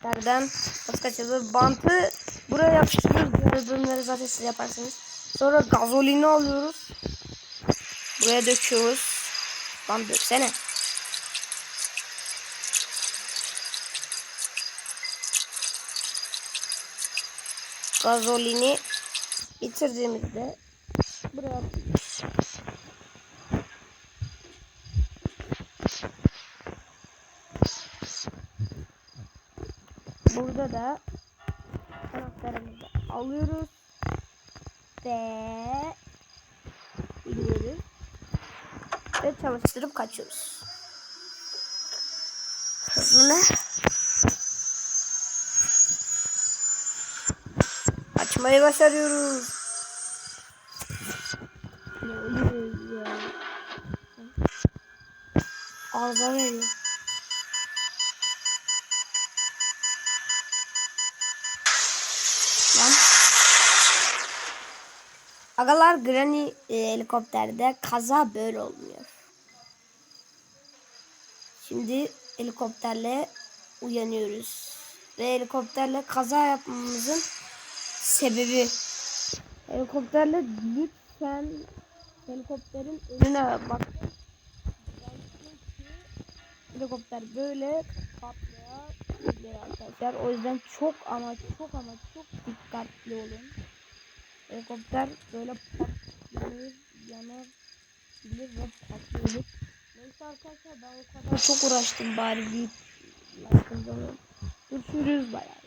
helikopterden nasıl kaçırılır? Bantı buraya yapıştırıyoruz. Diğer bölümleri zaten siz yaparsınız. Sonra gazolini alıyoruz. Buraya döküyoruz. Lan döksene. Gazolini bitirdiğimizde buraya atıyoruz. Burada da anahtarımızı alıyoruz ve iniyoruz ve çalıştırıp kaçıyoruz. Hızlı. Açmayı başarıyoruz. Ne oluyor ya? Arıza veriyor. Agalar Granny e, helikopterde kaza böyle olmuyor. Şimdi helikopterle uyanıyoruz. Ve helikopterle kaza yapmamızın sebebi helikopterle lütfen helikopterin önüne bak. Helikopter böyle patlayabilir arkadaşlar. O yüzden çok ama çok ama çok dikkatli olun. Helikopter böyle patlayabilir, yanabilir ve patlayabilir. Neyse arkadaşlar ben o kadar çok uğraştım bari deyip Görüşürüz. Bay bay.